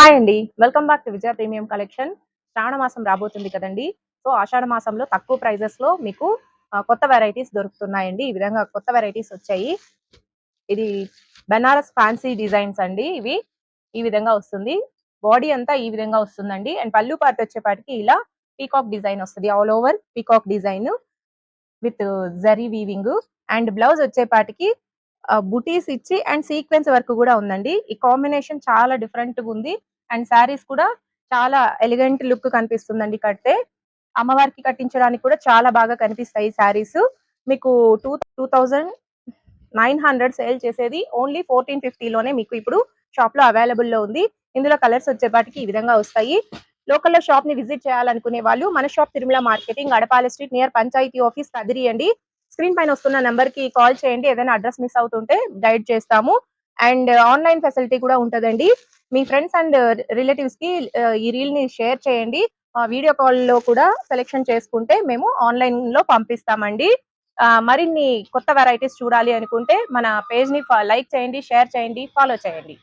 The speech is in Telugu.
హాయ్ అండి. Welcome back to Vijaya premium collection. Shravana మాసం రాబోతుంది కదండి. సో ఆషాఢ మాసంలో తక్కువ ప్రైజెస్లో మీకు కొత్త వెరైటీస్ దొరుకుతున్నాయండి. ఈ విధంగా కొత్త వెరైటీస్ వచ్చాయి. ఇది బెనారస్ ఫ్యాన్సీ డిజైన్స్ అండి ఇవి. ఈ విధంగా వస్తుంది. బాడీ అంతా ఈ విధంగా వస్తుందండి. అండ్ పళ్ళు పార్ట్ వచ్చేపాటికి ఇలా పీకాక్ డిజైన్ వస్తుంది. All over peacock design with zari weaving. And blouse వచ్చేపాటికి బుటీస్ ఇచ్చి అండ్ సీక్వెన్స్ వర్క్ కూడా ఉందండి. ఈ కాంబినేషన్ చాలా డిఫరెంట్గా ఉంది. అండ్ శారీస్ కూడా చాలా ఎలిగెంట్ లుక్ కనిపిస్తుందండి కడితే. అమ్మవారికి కట్టించడానికి కూడా చాలా బాగా కనిపిస్తాయి శారీస్. మీకు two two thousand nine hundred sale చేసేది ఓన్లీ ఫోర్టీన్లోనే మీకు ఇప్పుడు షాప్లో అవైలబుల్లో ఉంది. ఇందులో కలర్స్ వచ్చేపాటికి ఈ విధంగా వస్తాయి. లోకల్ షాప్ని విజిట్ చేయాలనుకునే వాళ్ళు మన shop Tirumala marketing Adapala street near panchayati office Kadiri అండి స్క్రీన్ పైన వస్తున్న నెంబర్కి కాల్ చేయండి. ఏదైనా అడ్రస్ మిస్ అవుతుంటే గైడ్ చేస్తాము. అండ్ ఆన్లైన్ ఫెసిలిటీ కూడా ఉంటదండి. మీ ఫ్రెండ్స్ అండ్ రిలేటివ్స్కి ఈ రీల్ని షేర్ చేయండి. వీడియో కాల్లో కూడా సెలెక్షన్ చేసుకుంటే మేము ఆన్లైన్లో పంపిస్తామండి మరిన్ని కొత్త వెరైటీస్ చూడాలి అనుకుంటే మన పేజ్ని లైక్ చేయండి షేర్ చేయండి ఫాలో చేయండి.